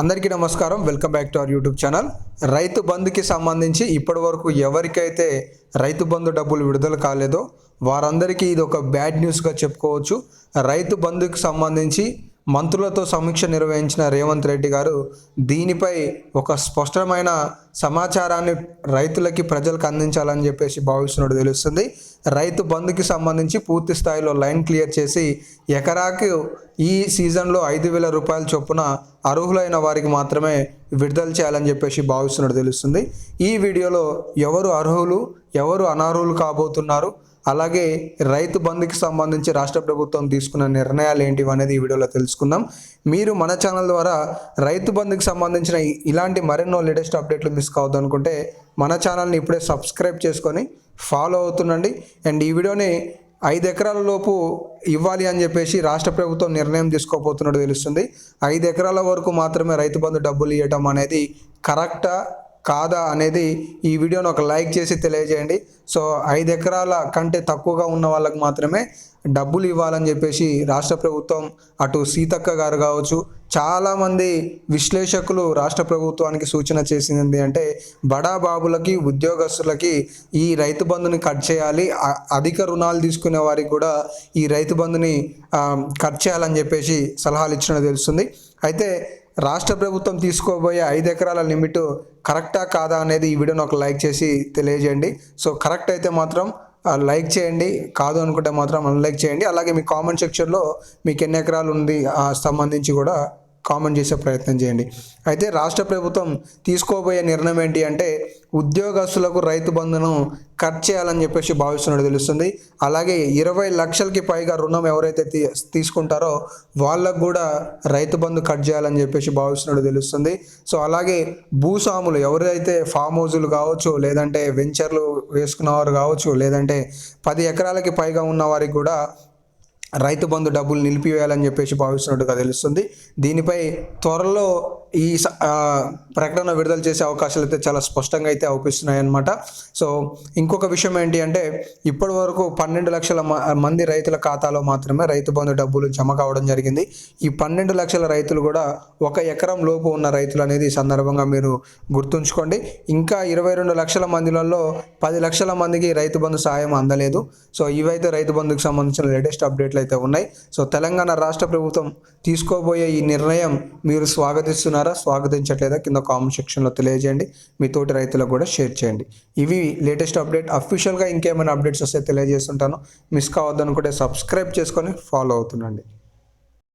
అందరికీ నమస్కారం. Welcome back to our YouTube channel Rythu బంధుకి సంబంధించి ఇప్పటి వరకు ఎవరికైతే రైతు బంధు డబ్బులు విడుదల కాలేదో వారందరికీ ఇది ఒక బ్యాడ్ న్యూస్గా చెప్పుకోవచ్చు. రైతు బంధుకి సంబంధించి మంత్రులతో సమీక్ష నిర్వహించిన రేవంత్ రెడ్డి గారు దీనిపై ఒక స్పష్టమైన సమాచారాన్ని రైతులకి ప్రజలకు అందించాలని చెప్పేసి భావిస్తున్నట్టు తెలుస్తుంది. రైతు బంధుకి సంబంధించి పూర్తి స్థాయిలో లైన్ క్లియర్ చేసి ఎకరాకు ఈ సీజన్లో ఐదు వేల రూపాయల చొప్పున అర్హులైన వారికి మాత్రమే విడుదల చేయాలని చెప్పేసి భావిస్తున్నట్టు తెలుస్తుంది. ఈ వీడియోలో ఎవరు అర్హులు ఎవరు అనర్హులు కాబోతున్నారు అలాగే రైతు బంధుకి సంబంధించి రాష్ట్ర ప్రభుత్వం తీసుకున్న నిర్ణయాలు ఏంటివి అనేది ఈ వీడియోలో తెలుసుకుందాం. మీరు మన ఛానల్ ద్వారా రైతు బంధుకి సంబంధించిన ఇలాంటి మరెన్నో లేటెస్ట్ అప్డేట్లు మిస్ కావద్దు అనుకుంటే మన ఛానల్ని ఇప్పుడే సబ్స్క్రైబ్ చేసుకొని ఫాలో అవుతుండండి. అండ్ ఈ వీడియోని ఐదు ఎకరాల లోపు ఇవ్వాలి అని చెప్పేసి రాష్ట్ర ప్రభుత్వం నిర్ణయం తీసుకోబోతున్నట్టు తెలుస్తుంది. ఐదు ఎకరాల వరకు మాత్రమే రైతు బంధు డబ్బులు ఇవ్వటం అనేది కరెక్టా కాదా అనేది ఈ వీడియోని ఒక లైక్ చేసి తెలియజేయండి. సో ఐదు ఎకరాల కంటే తక్కువగా ఉన్న వాళ్ళకి మాత్రమే డబ్బులు ఇవ్వాలని చెప్పేసి రాష్ట్ర ప్రభుత్వం అటు సీతక్క గారు కావచ్చు చాలామంది విశ్లేషకులు రాష్ట్ర ప్రభుత్వానికి సూచన చేసింది అంటే బడా బాబులకి ఉద్యోగస్తులకి ఈ రైతు బంధుని కట్ చేయాలి. అధిక రుణాలు తీసుకునే వారికి కూడా ఈ రైతు బంధుని కట్ చేయాలని చెప్పేసి సలహాలు ఇచ్చినట్టు తెలుస్తుంది. అయితే రాష్ట్ర ప్రభుత్వం తీసుకోబోయే ఐదు ఎకరాల లిమిట్ కరెక్టా కాదా అనేది ఈ వీడియోని ఒక లైక్ చేసి తెలియజేయండి. సో కరెక్ట్ అయితే మాత్రం లైక్ చేయండి. కాదు అనుకుంటే మాత్రం అన్లైక్ చేయండి. అలాగే మీ కామెంట్ సెక్షన్లో మీకు ఎన్ని ఎకరాలు ఉంది సంబంధించి కూడా కామెంట్ చేసే ప్రయత్నం చేయండి. అయితే రాష్ట్ర ప్రభుత్వం తీసుకోబోయే నిర్ణయం ఏంటి అంటే ఉద్యోగస్తులకు రైతు బంధును కట్ చేయాలని చెప్పేసి భావిస్తున్నట్టు తెలుస్తుంది. అలాగే ఇరవై లక్షలకి పైగా రుణం ఎవరైతే తీ తీసుకుంటారో వాళ్ళకు కూడా రైతు బంధు కట్ చేయాలని చెప్పేసి భావిస్తున్నట్టు తెలుస్తుంది. సో అలాగే భూస్వాములు ఎవరైతే ఫామ్ హౌజులు కావచ్చు లేదంటే వెంచర్లు వేసుకున్నవారు కావచ్చు లేదంటే పది ఎకరాలకి పైగా ఉన్న వారికి కూడా రైతు బంధు డబ్బులు నిలిపివేయాలని చెప్పేసి భావిస్తున్నట్టుగా తెలుస్తుంది. దీనిపై త్వరలో ఈ స- ప్రకటన విడుదల చేసే అవకాశాలు అయితే చాలా స్పష్టంగా అయితే అవుపిస్తున్నాయి అన్నమాట సో ఇంకొక విషయం ఏంటి అంటే ఇప్పటి వరకు పన్నెండు లక్షల మంది రైతుల ఖాతాలో మాత్రమే రైతు బంధు డబ్బులు జమ కావడం జరిగింది. ఈ పన్నెండు లక్షల రైతులు కూడా ఒక ఎకరం లోపు ఉన్న రైతులు అనేది ఈ సందర్భంగా మీరు గుర్తుంచుకోండి. ఇంకా ఇరవై రెండు లక్షల మందిలలో పది లక్షల మందికి రైతు బంధు సాయం అందలేదు. సో ఇవైతే రైతు బంధుకు సంబంధించిన లేటెస్ట్ అప్డేట్లు అయితే ఉన్నాయి. సో తెలంగాణ రాష్ట్ర ప్రభుత్వం తీసుకోబోయే ఈ నిర్ణయం మీరు స్వాగతిస్తున్న స్వాగతించట్లేదా? కింద కామెంట్ సెక్షన్లో తెలియజేయండి. మీ తోటి రైతులకు కూడా షేర్ చేయండి. ఇవి లేటెస్ట్ అప్డేట్ అఫీషియల్గా ఇంకేమైనా అప్డేట్స్ వస్తే తెలియజేస్తుంటాను. మిస్ కావద్దనుకుంటే సబ్స్క్రైబ్ చేసుకొని ఫాలో అవుతుండండి.